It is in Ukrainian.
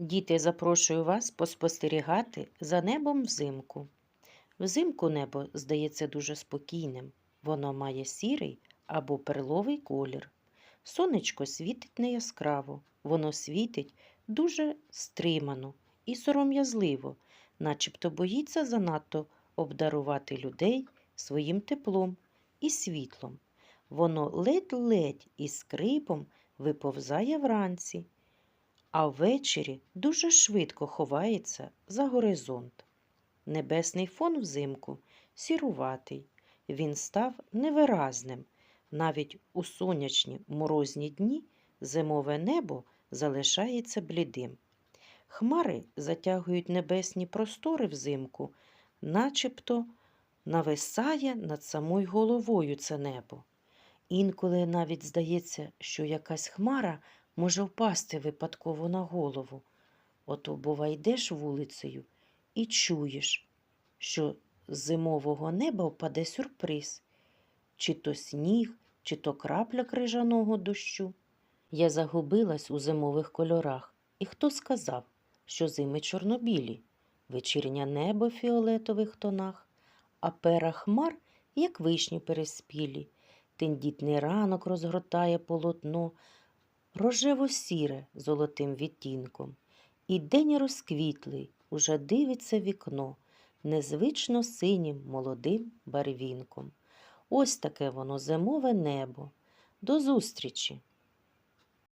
Діти, запрошую вас поспостерігати за небом взимку. Взимку небо здається дуже спокійним. Воно має сірий або перловий колір. Сонечко світить не яскраво, воно світить дуже стримано і сором'язливо, начебто боїться занадто обдарувати людей своїм теплом і світлом. Воно ледь-ледь із скрипом виповзає вранці, а ввечері дуже швидко ховається за горизонт. Небесний фон взимку сіруватий. Він став невиразним. Навіть у сонячні морозні дні зимове небо залишається блідим. Хмари затягують небесні простори взимку, начебто нависає над самою головою це небо. Інколи навіть здається, що якась хмара може впасти випадково на голову. Ото, бува, йдеш вулицею і чуєш, що з зимового неба впаде сюрприз, чи то сніг, чи то крапля крижаного дощу. Я загубилась у зимових кольорах, і хто сказав, що зими чорнобілі, вечірнє небо в фіолетових тонах, а пера хмар, як вишні переспілі, тендітний ранок розгортає полотно, рожево-сіре золотим відтінком. І день розквітлий уже дивиться вікно незвично синім молодим барвінком. Ось таке воно зимове небо. До зустрічі!